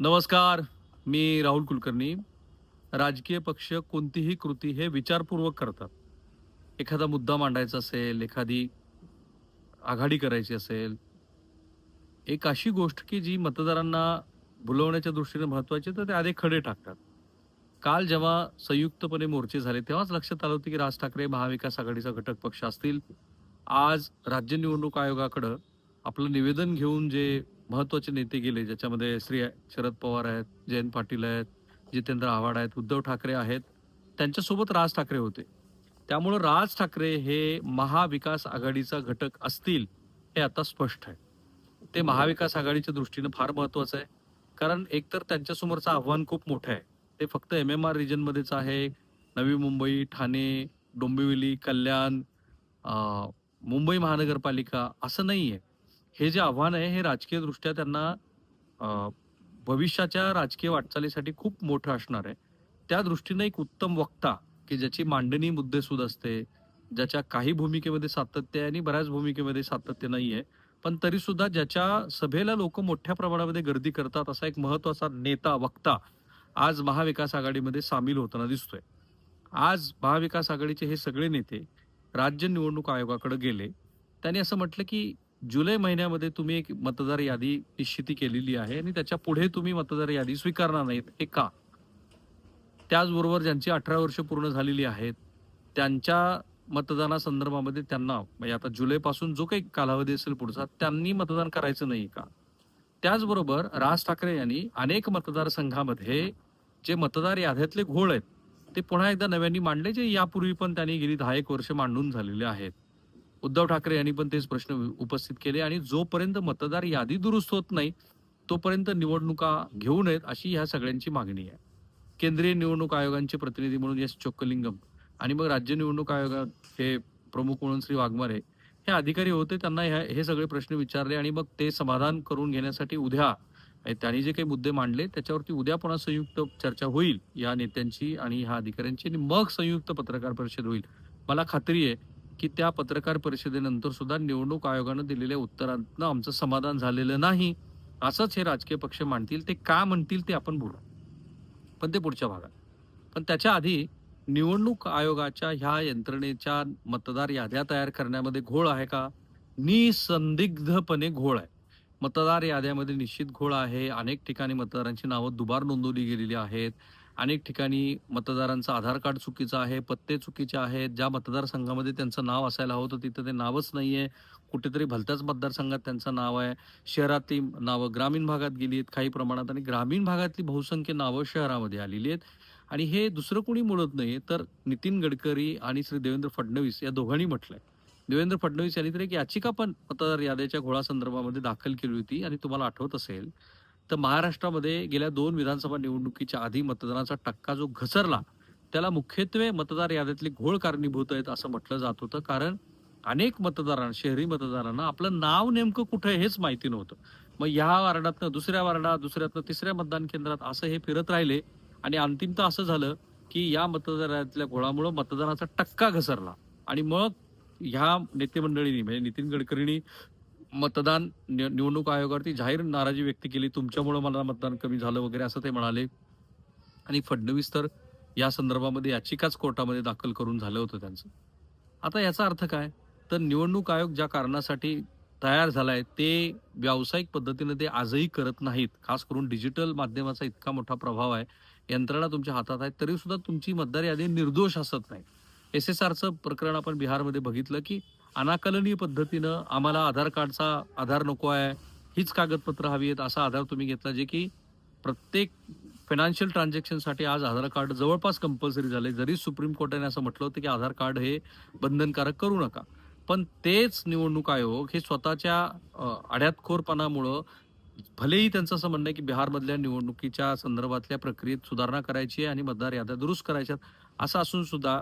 नमस्कार मी राहुल कुलकर्णी. राजकीय पक्ष कोणतीही कृती हे विचारपूर्वक करतात. एखादा मुद्दा मांडायचा असेल एखादी आघाडी करायची असेल एक अशी गोष्ट की जी मतदारांना भुलवण्याच्या दृष्टीने महत्वाची तर ते आधी खडे टाकतात. काल जेव्हा संयुक्तपणे मोर्चे झाले तेव्हाच लक्षात आलं होतं की राज ठाकरे महाविकास आघाडीचा घटक पक्ष असतील. आज राज्य निवडणूक आयोगाकडं आपलं निवेदन घेऊन जे महत्त्वाचे नेते गेले ज्याच्यामध्ये श्री शरद पवार आहेत जयंत पाटील आहेत जितेंद्र आव्हाड आहेत उद्धव ठाकरे आहेत त्यांच्यासोबत राज ठाकरे होते. त्यामुळं राज ठाकरे हे महाविकास आघाडीचा घटक असतील हे आता स्पष्ट आहे. ते महाविकास आघाडीच्या दृष्टीनं फार महत्वाचं आहे. कारण एकतर त्यांच्यासमोरचं आव्हान खूप मोठं आहे. ते फक्त एम एम आर रिजनमध्येच आहे. नवी मुंबई ठाणे डोंबिवली कल्याण मुंबई महानगरपालिका असं नाही आहे हे जे आव्हान आहे हे राजकीय दृष्ट्या त्यांना भविष्याच्या राजकीय वाटचालीसाठी खूप मोठं असणार आहे. त्या दृष्टीने एक उत्तम वक्ता की ज्याची मांडणी मुद्देसूद असते ज्याच्या काही भूमिकेमध्ये सातत्य आहे आणि बऱ्याच भूमिकेमध्ये सातत्य नाही आहे पण तरी सुद्धा ज्याच्या सभेला लोक मोठ्या प्रमाणामध्ये गर्दी करतात असा एक महत्त्वाचा नेता वक्ता आज महाविकास आघाडीमध्ये सामील होताना दिसतोय. आज महाविकास आघाडीचे हे सगळे नेते राज्य निवडणूक आयोगाकडे गेले. त्यांनी असं म्हटलं की जुलै महिन्यामध्ये तुम्ही एक मतदार यादी निश्चिती केलेली आहे आणि त्याच्या पुढे तुम्ही मतदार यादी स्वीकारणार नाहीत. हे का? त्याचबरोबर ज्यांची अठरा वर्ष पूर्ण झालेली आहेत त्यांच्या मतदानासंदर्भामध्ये त्यांना म्हणजे आता जुलैपासून जो काही कालावधी असेल पुढचा त्यांनी मतदान करायचं नाही का? त्याचबरोबर राज ठाकरे यांनी अनेक मतदारसंघामध्ये जे मतदार याद्यातले घोळ आहेत ते पुन्हा एकदा नव्याने मांडले जे यापूर्वी पण त्यांनी गेली दहा एक वर्ष मांडून झालेले आहेत. उद्धव ठाकरे यांनी पण तेच प्रश्न उपस्थित केले आणि जोपर्यंत मतदार यादी दुरुस्त होत नाही तोपर्यंत निवडणुका घेऊ नयेत अशी ह्या सगळ्यांची मागणी आहे. केंद्रीय निवडणूक आयोगांचे प्रतिनिधी म्हणून एस चोक्कलिंगम आणि मग राज्य निवडणूक आयोगात हे प्रमुख म्हणून श्री वाघमारे हे अधिकारी होते त्यांना ह्या हे सगळे प्रश्न विचारले आणि मग ते समाधान करून घेण्यासाठी उद्या त्यांनी जे काही मुद्दे मांडले त्याच्यावरती उद्या पुन्हा संयुक्त चर्चा होईल या नेत्यांची आणि ह्या अधिकाऱ्यांची आणि मग संयुक्त पत्रकार परिषद होईल. मला खात्री आहे की त्या पत्रकार परिषदेनंतर सुद्धा निवडणूक आयोगानं दिलेल्या उत्तरांतनं आमचं समाधान झालेलं नाही. असंच हे राजकीय पक्ष मांडतील ते का म्हणतील ते आपण बोलू. पण ते पुढच्या भागात. पण त्याच्या आधी निवडणूक आयोगाच्या ह्या यंत्रणेच्या मतदार याद्या तयार करण्यामध्ये घोळ आहे का? निसंदिग्धपणे घोळ आहे. मतदार याद्यामध्ये निश्चित घोळ आहे. अनेक ठिकाणी मतदारांची नावं दुबार नोंदवली गेलेली आहेत. अनेक ठिकाणी मतदारांचं आधार कार्ड चुकीचं आहे पत्ते चुकीचे आहेत. ज्या मतदारसंघामध्ये त्यांचं नाव असायला हवं होतं तिथं ते नावच नाही आहे कुठेतरी भलत्याच मतदारसंघात त्यांचं नाव आहे. शहरातली नावं ग्रामीण भागात गेली आहेत काही प्रमाणात आणि ग्रामीण भागातली बहुसंख्य नावं शहरामध्ये आलेली आहेत. आणि हे दुसरं कोणी म्हणत नाही तर नितीन गडकरी आणि श्री देवेंद्र फडणवीस या दोघांनी म्हटलंय. देवेंद्र फडणवीस यांनी तर एक याचिका पण मतदार याद्याच्या घोळासंदर्भामध्ये दाखल केली होती आणि तुम्हाला आठवत असेल तर महाराष्ट्रामध्ये गेल्या दोन विधानसभा निवडणुकीच्या आधी मतदानाचा टक्का जो घसरला त्याला मुख्यत्वे मतदार यादीतली घोळ कारणीभूत आहेत असं म्हटलं जात होतं. कारण अनेक मतदारांना शहरी मतदारांना आपलं नाव नेमकं कुठं हेच माहिती नव्हतं. मग ह्या वार्डातनं दुसऱ्या वार्डात दुसऱ्यातनं तिसऱ्या मतदान केंद्रात असं हे फिरत राहिले. आणि अंतिमतः असं झालं की या मतदारातल्या घोळामुळं मतदानाचा टक्का घसरला. आणि मग ह्या नेतेमंडळींनी म्हणजे नितीन गडकरींनी मतदान निवडणूक आयोगावरती जाहीर नाराजी व्यक्त केली. तुमच्यामुळं मला मतदान कमी झालं वगैरे असं ते म्हणाले. आणि फडणवीस तर या संदर्भामध्ये याचिकाच कोर्टामध्ये दाखल करून झालं होतं त्यांचं. आता याचा अर्थ काय? तर निवडणूक आयोग ज्या कारणासाठी तयार झालाय ते व्यावसायिक पद्धतीने ते आजही करत नाहीत. खास करून डिजिटल माध्यमाचा इतका मोठा प्रभाव आहे. यंत्रणा तुमच्या हातात आहे तरी सुद्धा तुमची मतदार यादी निर्दोष असत नाही. एस एस आरचं प्रकरण आपण बिहारमध्ये बघितलं की अनाकलनीय पद्धतीनं आम्हाला आधार कार्डचा आधार नको आहे हीच कागदपत्र हवी आहेत असा आधार तुम्ही घेतला जे की प्रत्येक फायनान्शियल ट्रान्झॅक्शनसाठी आज आधार कार्ड जवळपास कंपल्सरी झाले जरी सुप्रीम कोर्टाने असं म्हटलं होतं की आधार कार्ड हे बंधनकारक करू नका. पण तेच निवडणूक आयोग हे स्वतःच्या अड्यातखोरपणामुळं आड्यातखोरपणामुळं भलेही त्यांचं असं म्हणणं आहे की बिहारमधल्या निवडणुकीच्या संदर्भातल्या प्रक्रियेत सुधारणा करायची आहे आणि मतदार याद्या दुरुस्त करायच्यात असं असून सुद्धा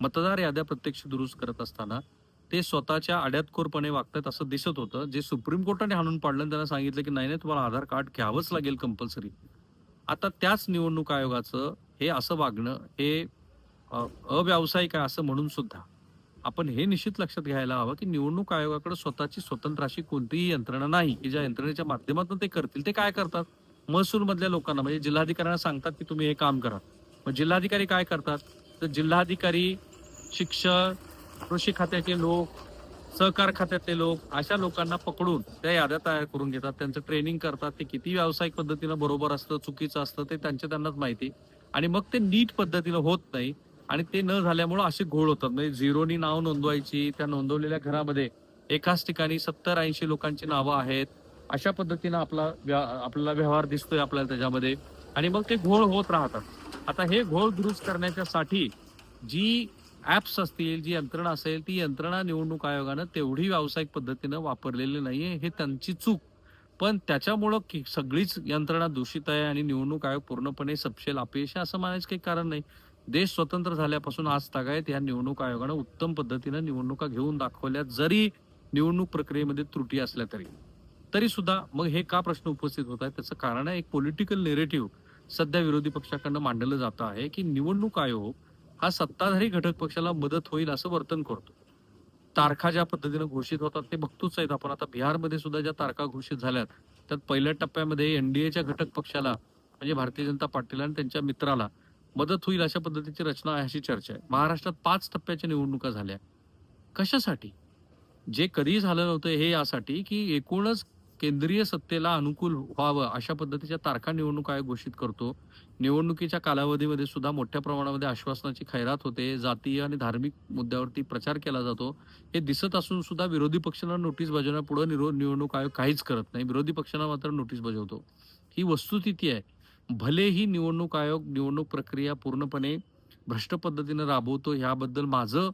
मतदार याद्या प्रत्यक्ष दुरुस्त करत असताना ते स्वतःच्या आड्यातखोरपणे वागतात असं दिसत होतं. जे सुप्रीम कोर्टाने हाणून पाडलं आणि त्यांना सांगितलं की नाही नाही तुम्हाला आधार कार्ड घ्यावंच लागेल कंपल्सरी आता त्याच निवडणूक आयोगाचं हे असं वागणं हे अव्यावसायिक आहे असं म्हणून सुद्धा आपण हे निश्चित लक्षात घ्यायला हवं की निवडणूक आयोगाकडे स्वतःची स्वतंत्र अशी कोणतीही यंत्रणा नाही. की ज्या यंत्रणेच्या माध्यमातून ते करतील ते काय करतात? महसूलमधल्या लोकांना म्हणजे जिल्हाधिकाऱ्यांना सांगतात की तुम्ही हे काम करा. मग जिल्हाधिकारी काय करतात? तर जिल्हाधिकारी शिक्षक कृषी खात्याचे लोक सहकार खात्यातले लोक अशा लोकांना पकडून त्या याद्या तयार करून घेतात. त्यांचं ट्रेनिंग करतात. ते किती व्यावसायिक पद्धतीनं बरोबर असतं चुकीचं असतं ते त्यांच्या त्यांनाच माहिती. आणि मग ते नीट पद्धतीनं होत नाही आणि ते न झाल्यामुळं असे घोळ होतात. म्हणजे झिरोनी नाव नोंदवायची त्या नोंदवलेल्या घरामध्ये एकाच ठिकाणी सत्तर ऐंशी लोकांची नावं आहेत. अशा पद्धतीनं आपला व्या- आपल्याला व्यवहार दिसतोय आपल्याला त्याच्यामध्ये. आणि मग ते घोळ होत राहतात. आता हे घोळ दुरुस्त करण्याच्यासाठी जी ॲप्स असतील जी यंत्रणा असेल ती यंत्रणा निवडणूक आयोगानं तेवढी व्यावसायिक पद्धतीनं वापरलेली नाहीये. हे त्यांची चूक. पण त्याच्यामुळं की सगळीच यंत्रणा दूषित आहे आणि निवडणूक आयोग पूर्णपणे सपशेल अपयश आहे असं मानायचं काही कारण नाही. देश स्वतंत्र झाल्यापासून आज तागायत या निवडणूक आयोगानं उत्तम पद्धतीनं निवडणुका घेऊन दाखवल्या जरी निवडणूक प्रक्रियेमध्ये त्रुटी असल्या तरी. तरी सुद्धा मग हे का प्रश्न उपस्थित होत आहे त्याचं कारण आहे एक पॉलिटिकल नेरेटिव्ह सध्या विरोधी पक्षाकडनं मांडलं जातं आहे की निवडणूक आयोग हा सत्ताधारी घटक पक्षाला मदत होईल असं वर्तन करतो. तारखा ज्या पद्धतीनं घोषित होतात ते बघतोच आहेत आपण. आता बिहारमध्ये सुद्धा ज्या तारखा घोषित झाल्यात त्यात पहिल्या टप्प्यामध्ये एनडीएच्या घटक पक्षाला म्हणजे भारतीय जनता पार्टीला आणि त्यांच्या मित्राला मदत होईल अशा पद्धतीची रचना आहे अशी चर्चा आहे. महाराष्ट्रात पाच टप्प्याच्या निवडणुका झाल्या. कशासाठी? जे कधी झालं नव्हतं हे यासाठी की एकूणच केंद्रीय सत्तेला अनुकूल व्हावं अशा पद्धतीच्या तारखा निवडणूक आयोग घोषित करतो. निवडणुकीच्या कालावधीमध्ये सुद्धा मोठ्या प्रमाणामध्ये आश्वासनाची खैरात होते. जातीय आणि धार्मिक मुद्द्यावरती प्रचार केला जातो. हे दिसत असून सुद्धा विरोधी पक्षांना नोटीस बजावण्यापुढे निरो निवडणूक आयोग काहीच करत नाही. विरोधी पक्षांना मात्र नोटीस बजावतो. ही वस्तुस्थिती आहे. भलेही निवडणूक आयोग निवडणूक प्रक्रिया पूर्णपणे भ्रष्ट पद्धतीनं राबवतो ह्याबद्दल माझं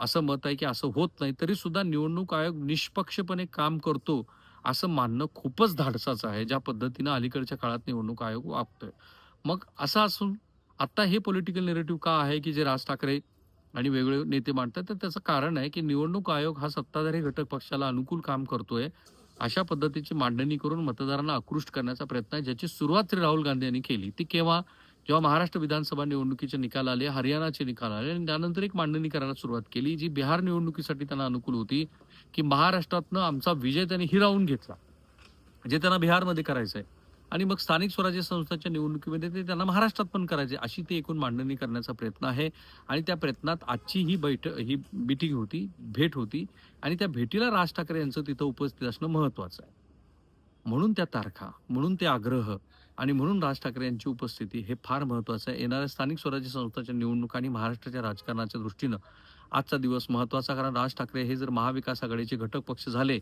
असं मत आहे की असं होत नाही. तरी सुद्धा निवडणूक आयोग निष्पक्षपणे काम करतो. असं मानणं खूपच धाडसाचं आहे ज्या पद्धतीनं अलीकडच्या काळात निवडणूक आयोग वागतोय. मग असं असून आत्ता हे पॉलिटिकल नेरेटिव्ह का आहे की जे राज ठाकरे आणि वेगळे नेते मांडतात तर त्याचं कारण आहे की निवडणूक आयोग हा सत्ताधारी घटक पक्षाला अनुकूल काम करतोय अशा पद्धतीची मांडणी करून मतदारांना आकृष्ट करण्याचा प्रयत्न आहे ज्याची सुरुवात राहुल गांधी यांनी केली. ती केव्हा? जेव्हा महाराष्ट्र विधानसभा निवडणुकीचे निकाल आले हरियाणाचे निकाल आले आणि त्यानंतर एक मांडणी करायला सुरुवात केली जी बिहार निवडणुकीसाठी त्यांना अनुकूल होती की महाराष्ट्रातनं आमचा विजय त्यांनी हिरावून घेतला जे त्यांना बिहारमध्ये करायचं आहे. आणि मग स्थानिक स्वराज्य संस्थांच्या निवडणुकीमध्ये ते त्यांना महाराष्ट्रात पण करायचे अशी ती एकूण मांडणी करण्याचा प्रयत्न आहे. आणि त्या प्रयत्नात आजची ही बैठ ही मिटिंग होती भेट होती आणि त्या भेटीला राज ठाकरे यांचं तिथं उपस्थित असणं महत्वाचं आहे. म्हणून त्या तारखा म्हणून ते आग्रह आणि म्हणून राज ठाकरे यांची उपस्थिती हे फार महत्वाचं आहे. येणाऱ्या स्थानिक स्वराज्य संस्थांच्या निवडणूक आणि महाराष्ट्राच्या राजकारणाच्या दृष्टीनं आजचा दिवस महत्त्वाचा कारण राज ठाकरे हे जर महाविकास आघाडीचे घटक पक्ष झाले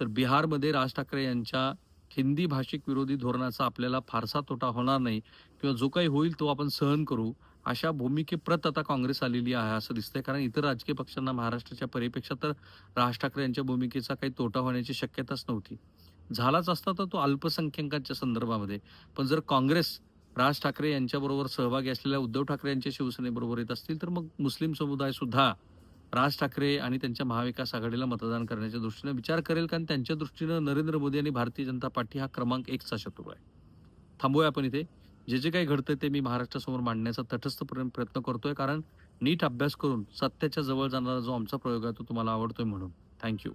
तर बिहारमध्ये राज ठाकरे यांच्या हिंदी भाषिक विरोधी धोरणाचा आपल्याला फारसा तोटा होणार नाही किंवा जो काही होईल तो आपण सहन करू. अशा भूमिकेप्रत आता काँग्रेस आलेली आहे असं दिसतंय. कारण इतर राजकीय पक्षांना महाराष्ट्राच्या परिपेक्षा तर राज ठाकरे यांच्या भूमिकेचा काही तोटा होण्याची शक्यताच नव्हती. झालाच असता तर तो अल्पसंख्याकांच्या संदर्भामध्ये. पण जर काँग्रेस राज ठाकरे यांच्याबरोबर सहभागी असलेल्या उद्धव ठाकरे यांच्या शिवसेनेबरोबर येत असतील तर मग मुस्लिम समुदाय सुद्धा राज ठाकरे आणि त्यांच्या महाविकास आघाडीला मतदान करण्याच्या दृष्टीनं विचार करेल कारण त्यांच्या दृष्टीनं नरेंद्र मोदी आणि भारतीय जनता पार्टी हा क्रमांक एकचा शत्रू आहे. थांबूया आपण इथे. जे जे काही घडतंय ते मी महाराष्ट्रासमोर मांडण्याचा तटस्थपर्यंत प्रयत्न करतोय कारण नीट अभ्यास करून सत्याच्या जवळ जाणारा जो आमचा प्रयोग आहे तो तुम्हाला आवडतोय म्हणून. थँक्यू